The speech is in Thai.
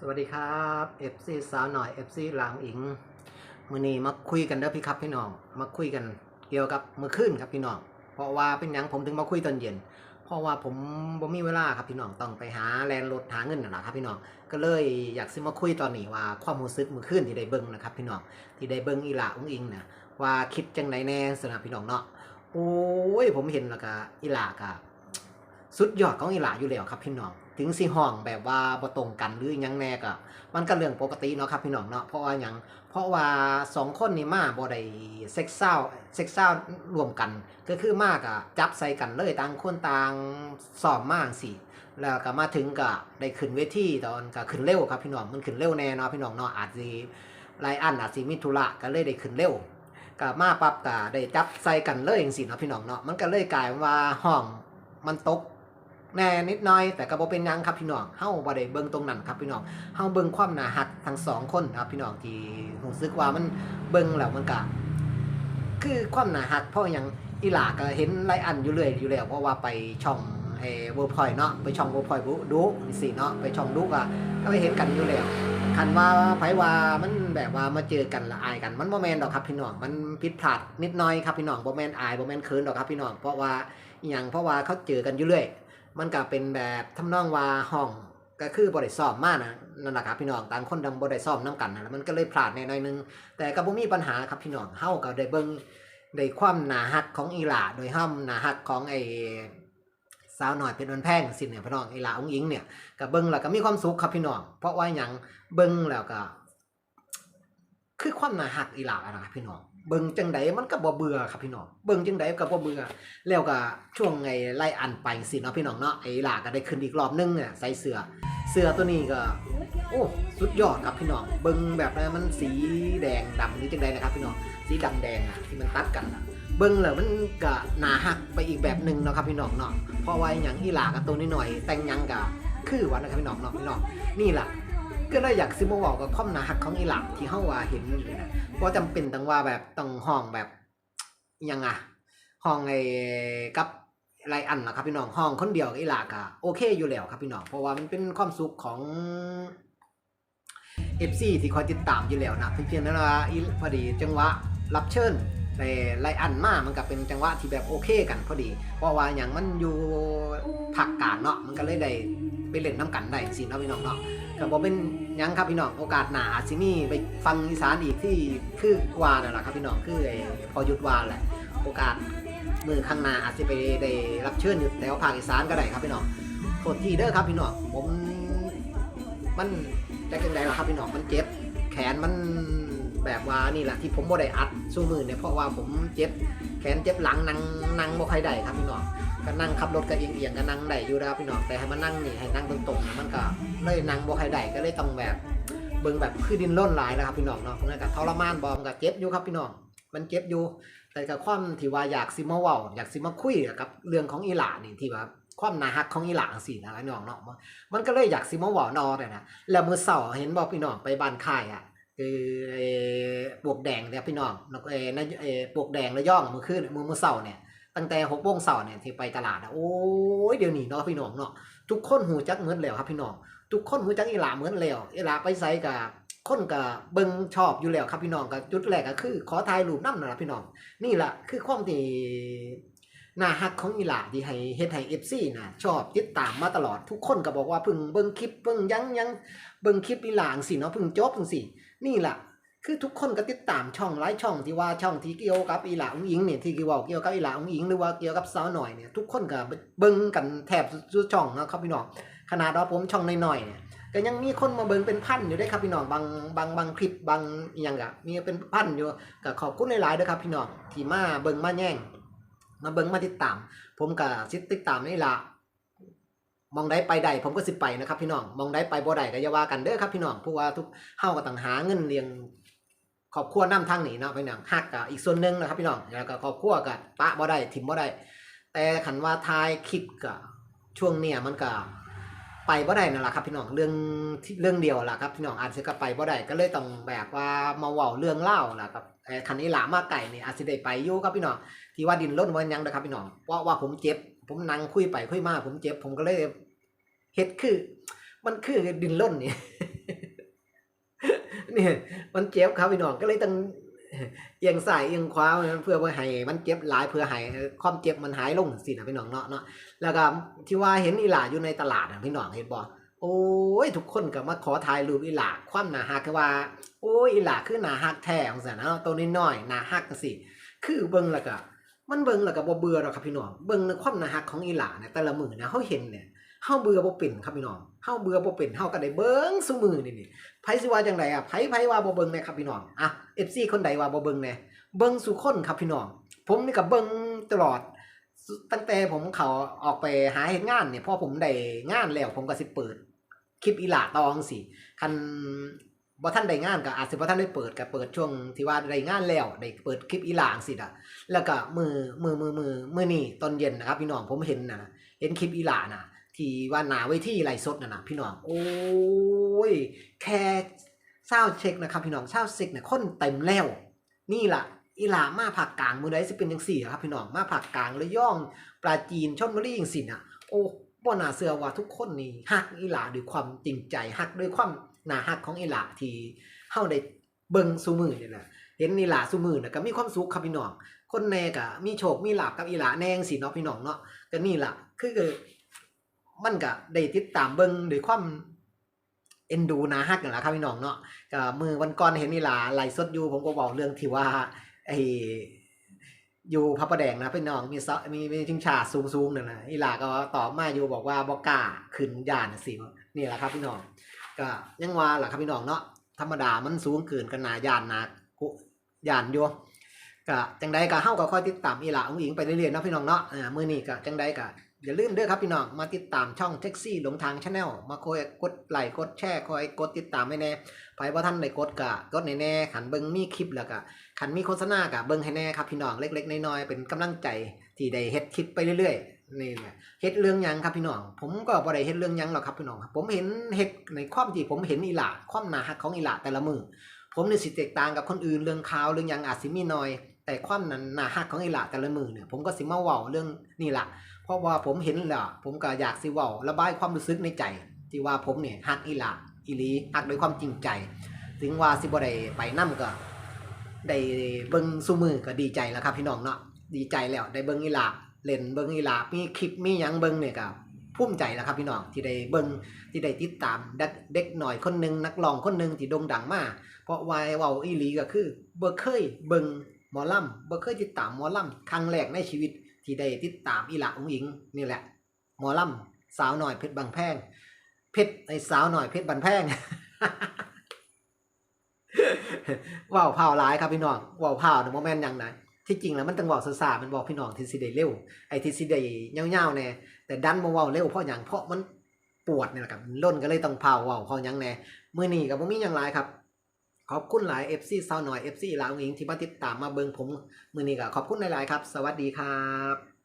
สวัสดีครับ FC สาวหน่อย FC หลังอิงมือนี้มาคุยกันเด้อพี่ครับพี่น้อง มาคุยกันเกี่ยวกับมือขึ้นครับพี่น้อง เพราะว่าเป็นยังผมถึงมาคุยตอนเย็น เพราะว่าผมบ่มีเวลาครับพี่น้องต้องไปหาแลนรถหาเงินนั่นะครับพี่น้องก็เลยอยากซิมาคุยตอนนี้ว่าความรู้สึกมือขึ้นที่ได้เบิ่งนะครับพี่น้องที่ได้เบิ่งอีหลาอุ้งอิงนะว่าคิดจังไดแน่สำหรับพี่น้องเนาะโอ้ยผมเห็นแล้วก็อีหลากะสุดยอดของอีหลาอยู่แล้วครับพี่น้อง ถึงสิห้องแบบว่าบ่ตรงกันหรือยังแน่ก็มันก็เรื่องปกติเนาะครับพี่น้องเนาะเพราะว่าหยังเพราะว่าสองคนนี่มาบ่ได้เซ็กซ์เศร้าเซ็กซ์เศร้ารวมกัน ก็คือมากอะจับใส่กันเลยต่างคนต่างสอบมากสิแล้วก็มาถึงก็ได้ขึ้นเวทีตอนก็ขึ้นเร็วครับพี่น้องมันขึ้นเร็วแน่เนาะพี่น้องเนาะอาจสิไลอันอาจสิมิธุระก็เลยได้ขึ้นเร็วก็มาปรับก็ได้จับใส่กันเลยจังซี่เนาะพี่น้องเนาะมันก็เลยกลายว่าห้องมันตก แน่นิดหน่อยแต่ก็บ่เป็นยังครับพี่น้องเฮาบ่ได้เบิ่งตรงนั้นครับพี่น้องเฮาเบิ่งความหนาฮักทั้งสองคนครับพี่น้องที่รู้สึกว่ามันเบิ่งแล้วมันก็คือความหนาฮักเพราะหยังอีหลาก็เห็นไลอันอยู่เรื่อยอยู่แล้วเพราะว่าไปช่องไอ้เวอร์พอยเนาะไปช่องเวอร์พอยดูนี่สิเนาะไปช่องดูก็ก็ไปเห็นกันอยู่แล้วคันว่าไผว่ามันแบบว่ามาเจอกันละอายกันมันบ่แม่นดอกครับพี่น้องมันผิดพลาดนิดหน่อยครับพี่น้องบ่แม่นอายบ่แม่นเขินดอกครับพี่น้องเพราะว่าอหยังเพราะว่าเขาเจอกันอยู่เรื่อย มันก็เป็นแบบทำนองว่าห้องก็คือบริซ้อมมากนะนั่นแหละครับพี่น้องต่างคนดังบริซ้อมน้กันนะแล้วมันก็เลยพลาดในหน่อยนึง แต่ก็บ่มีปัญหาครับพี่น้องเฮาก็ได้เบิ่งได้ความหนาฮักของอีหลาโดยห้ามหนาฮักของไอ้สาวหน่อยเป็นวันแพงสิเนี่ยพี่น้องอีหลาองอิงเนี่ยก็เบิ่งแล้วก็มีความสุขครับพี่น้องเพราะว่าหยังเบิ่งแล้วก็ คือความน่าฮักอีหลาอะนะครับพี่น้อง เบิ่งจังใดมันก็บ่เบื่อครับพี่น้องเบิ่งจังใดก็บ่เบื่อแล้วก็ช่วงไงไล่อันไปสิเนาะพี่น้องเนาะไอ้หลาก็ได้ขึ้นอีกรอบนึงเนี่ยใส่เสื้อเสื้อตัวนี้ก็โอ้สุดยอดครับพี่น้องเบิ่งแบบนั้นมันสีแดงดำนี่จังใดนะครับพี่น้องสีดำแดงอะที่มันตัดกันอะเบิ่งแล้วมันก็หนาฮักไปอีกแบบหนึงเนาะครับพี่น้องเนาะเพราะว่าอย่างอีหลากับตัวน้อยแต่งยังก็คือวันนะครับพี่น้องเนาะพี่น้องนี่ละ ก็เลยอยากซิมาบอกกับความน่าฮักของอีหลาที่เฮาว่าเห็นอยู่นะบ่จำเป็นต้องว่าแบบต้องห้องแบบยังอะห้องไอ้กับไรอันนะครับพี่น้องห้องคนเดียวกับอีหลากอะโอเคอยู่แล้วครับพี่น้องเพราะว่ามันเป็นความสุขของ FC ที่คอยติดตามอยู่แล้วนะเพียงแต่ว่าอีพอดีจังหวะรับเชิญในไรอันมามันก็เป็นจังหวะที่แบบโอเคกันพอดี เพราะว่าอย่างมันอยู่ผักกางเนาะมันก็เลยได้ไปเล่นน้ำกันได้สิเนะพี่น้องเนาะ ก็บอกเป็นยังครับพี่น้องโอกาสหนาซิมี่ไปฟังอีสานอีกที่คือว่านั่นแหละครับพี่น้องคือไอ้พอหยุดวาแหละ โอกาสมือข้างหน้าอาจจะไปได้รับเชิญอยู่แถวภาคอีสานก็ได้ครับพี่น้องโทษทีเด้อครับพี่น้องผมมันจะเป็นไงล่ะครับพี่น้องมันเจ็บแขนมันแบบว่านี่แหละที่ผมบ่ได้อัดสู้มือเนี่ยเพราะว่าผมเจ็บแขนเจ็บหลังนั่งนั่งบ่ค่อยได้ครับพี่น้อง ก็นั่งขับรถก็เอียงๆก็นั่งได้อยู่นะครับพี่น้องแต่ให้มันนั่งนี่ให้นั่งตรงๆมันก็เลยนั่งบ่ค่อยได้ก็เลยต้องแบบเบิ่งแบบคือดินร่นหลายนะครับพี่น้องเนาะเพราะงั้นก็ทรมานบอมก็เจ็บอยู่ครับพี่น้องมันเจ็บอยู่ แต่กับความที่ว่าอยากซิมาเว้าอยากซิมาคุยกับเรื่องของอีหลานี่ที่ว่าความนาฮักของอีหลาสินะพี่น้องเนาะมันก็เลยอยากซิมาเว้านอเนี่ยนะแล้วมือเสาร์เห็นบอกพี่น้องไปบ้านค่ายอะคือปลวกแดงเนี่ยพี่น้องแล้วก็ไอ้นะไอ้ปลวกแดงระย่องมื้อคืนมือมือเสาร์เนี่ย ตั้งแต่6โมงเช้าเนี่ยที่ไปตลาดอะโอ้ยเดี๋ยวนี้เนาะพี่น้องเนาะทุกคนหูจักเหมือนแล้วครับพี่น้องทุกคนหูจักอีหลาเหมือนแล้วอีหลาไปไสก็คนก็เบิ่งชอบอยู่แล้วครับพี่น้องก็จุดแรกก็คือ ขอถ่ายรูปน้ำนั่นล่ะพี่น้อง นี่แหละคือความที่น่าฮักของอีหลาที่ให้เฮ็ดให้ FC นะชอบติดตามมาตลอดทุกคนก็บอกว่าเพิ่งเบิ่งคลิปเบิ่งยังยังเบิ่งคลิปอีหลางสิเนาะเพิ่งจบจังสินี่แหละ คือทุกคนก็ติดตามช่องหลายช่องที่ว่าช่องที่เกี่ยวกับอีหลาอุ้งอิงเนี่ยที่เกี่ยวเกี่ยวกับอีหลาอุ้งอิงหรือว่าเกี่ยวกับสาวหน่อยเนี่ยทุกคนก็เบิ่งกันแทบทุกช่องนะครับพี่น้องขนาดว่าผมช่องน้อยๆเนี่ยก็ยังมีคนมาเบิ่งเป็นพันอยู่เด้ครับพี่น้องบางบางบางคลิปบางอย่างก็มีเป็นพันอยู่ก็ขอบคุณหลายๆเด้อครับพี่น้องที่มาเบิ่งมาแย่งมาเบิ่งมาติดตาม ผมก็สิติดตามนี่ล่ะมองได้ไปใดผมก็สิไปนะครับพี่น้องมองได้ไปบ่ได้ก็อย่าว่ากันเด้อครับพี่น้องเพราะว่าทุกเฮาก็ต้องหาเงินเลี้ยง ครอบครัวนํทางนี้เนาะพี่น้องฮักก็อีกส่วนหนึ่งนะครับพี่น้องแล้วก็ครอบครัวก็ปะบ่ได้ถิ่มบ่ได้แต่ขันว่าทายคลิปก็ช่วงเนี้ยมันก็ไปบ่ได้นั่นแหละครับพี่น้องเรื่องเรื่องเดียวล่ะครับพี่น้องอาจจะก็ไปบ่ได้ก็เลยต้องแบบว่ามาเว้าเรื่องเล่าล่ะครับเอ่อคันนี้หลามาไก่เนี่ยอาจสิได้ไปอยู่ครับพี่น้องที่ว่าดินล้นวันยังนะครับพี่น้องเพราะว่าผมเจ็บ ผมนั่งคุยไปคุยมาผมเจ็บ ผมก็เลยเฮ็ดคือ มันคือดินล้นนี่ เนี่ยมันเจ็บครับพี่น้องก็เลยต้องเอียงซ้ายเอียงขวาเพื่อว่าให้มันเจ็บหลายเพื่อให้ความเจ็บมันหายลงสินะพี่น้องเนาะเนาะแล้วก็ที่ว่าเห็นอีหลาอยู่ในตลาดนะพี่น้องเห็นบ่โอ้ยทุกคนก็มาขอถ่ายรูปอีหลาความหนาฮักว่า โอ้ยอีหลาคือหนาฮักแท้ของสันนะตัวน้อยๆหนาฮักจังซี่คือเบิ่งแล้วก็มันเบิ่งแล้วก็บ่เบื่อหรอกครับพี่น้องเบิ่งในความหนาฮักของอีหลาเนี่ยแต่ละมือนะเฮาเห็นเนี่ย เฮาเบื่อบ่เป็นครับพี่น้องเฮาเบื่อบ่เป็นเฮาก็ได้เบิ่งซุมือนี่นี่ไผสิว่าจังไดอะไผไผว่าบ่เบิ่งแน่ครับพี่น้องอะ FC คนใดว่าบ่เบิ่งแน่เบิ่งสู่คนครับพี่น้อง ผมนี่ก็เบิ่งตลอด ตั้งแต่ผมเขาออกไปหาเฮ็ดงานเนี่ยพอผมได้งานแล้วผมก็สิเปิดคลิปอีหลาตองสิคันบ่ทันได้งานก็อาจสิบ่ทันได้เปิดก็เปิดช่วงที่ว่าได้งานแล้วได้เปิดคลิปอีหลางสิอะแล้วก็มือมือมือมือมือนี้ตอนเย็นนะครับพี่น้องผมเห็นนะเห็นคลิปอีหลาน่ะ ที่ว่าหนาเวทีไลฟ์สดน่ะนะพี่น้องโอ้ยแค่เศร้าเช็คนะครับพี่น้องเศร้าเช็คเนี่ยคนเต็มแล้ว นี่ล่ะอีหลามาผักกลางมือใดสิเป็นจังสี่ครับพี่น้องมาผักกลางระย่องปลาจีนชลบุรีจังสี่น่ะ โอ้บ่น่าเชื่อว่าทุกคนนี่ฮักอีหลาด้วยความจริงใจฮักด้วยความหนาฮักของอีหลาที่เฮาได้เบิ่งซุมือเนี่แหละเห็นอีหลาซุมือน่ะก็มีความสุขครับพี่น้องคนแน่ก็มีโชคมีลาภกับอีหลาแน่งซี่เนาะพี่น้องเนาะก็นี่ล่ะคือ มันก็ได้ติดตามเบิ่งด้วยความเอ็นดูนะฮักนั่นแหละครับพี่น้องเนาะก็มือวันก่อนเห็นนี่ล่ะไลฟ์สดอยู่ผมก็บอกเรื่องที่ว่าไออยู่พระประแดงนะพี่น้องมีซะมีมีชิงชาสูงๆนั่นน่ะอีหลาก็ตอบมาอยู่บอกว่าบ่กล้าขึ้นย่านสินี่แหละครับพี่น้องก็ยังว่าหล่ะครับพี่น้องเนาะธรรมดามันสูงเกินกันหนายานนะกุยานอยู่ก็จังใดก็เฮาก็ค่อยติดตามอีหลาอุ้งอิงไปเรื่อยๆเนาะพี่น้องเนาะอ่ามือนี้ก็จังใดก็ อย่าลืมเด้อครับพี่น้องมาติดตามช่องแท็กซี่หลงทางชาแนลมาคอยกดไลค์กดแชร์คอยกดติดตามให้แน่ไปว่าท่านได้กดกะกดในแน่ขันเบิ่งมีคลิปแล้วก็ขันมีโฆษณากะเบิ่งให้แน่ครับพี่น้องเล็ก ๆน้อยๆเป็นกำลังใจที่ได้เฮ็ดคลิปไปเรื่อยๆนี่แหละเฮ็ดเรื่องยังครับพี่น้อง ผมก็บ่ได้เฮ็ดเรื่องยังหรอกครับพี่น้องผมเห็นเฮ็ดในความที่ผมเห็นอีหล่าความน่าฮักของอีหล่าแต่ละมือผมนี่สิแตกต่างกับคนอื่นเรื่องข่าวเรื่องยังอาจสิมีน้อย แต่ความนั้นน่าฮักของอีหล่าแต่ละมือเนี่ยผมก็สิมาเว้าเรื่องนี่ละเพราะว่าผมเห็นแล้วผมก็อยากสิเว้าระบายความรู้สึกในใจ ที่ว่าผมเนี่ยฮักอีหลาอีลีฮักด้วยความจริงใจ ถึงว่าสิบ่ได้ไปนํก็ได้เบิ่งซุมือก็ดีใจแล้วครับพี่น้องเนาะดีใจแล้วได้เบิ่งอีหลาเล่นเบิ่งอีหลามีคลิปมียังเบิ่งเนี่ยก็ภูมิใจแล้วครับพี่น้องที่ได้เบิ่งที่ได้ติดตามเด็กหน่อยคนหนึงนักร้องคนหนึงที่โด่งดังมากเพราะว่าเว้าอีลีก็คือบ่เคยเบิ่ง มอลำบ่เคยติดตามหมอลำครั้งแรกในชีวิตที่ได้ติดตามอีหละองหญิงนี่แหละหมอลำสาวหน่อยเพชรบางแพงเพชรไอ้สาวหน่อยเพชรบันแพงว่าวเผาหลายครับพี่น้องว่าวเผาเนี่ยโมแมนหยังไงที่จริงแล้วมันต้องเว่าวซาๆมันบอกพี่น้องที่สิได้เร็วไอ้ที่สิได้ยาวๆแน่แต่ดันมาว่าวเร็วเพราะหยังเพราะมันปวดนี่แหละครับล้นก็เลยต้องเผาว่าวเพราะยังแน่มื้อนี้ก็บ่มีหยังหลายครับ ขอบคุณหลาย FC สาวหน่อย FC ลาวองหญิงที่มาติดตามมาเบิงผม มือนี้ก็ขอบคุณหลาย ๆ ครับ สวัสดีครับ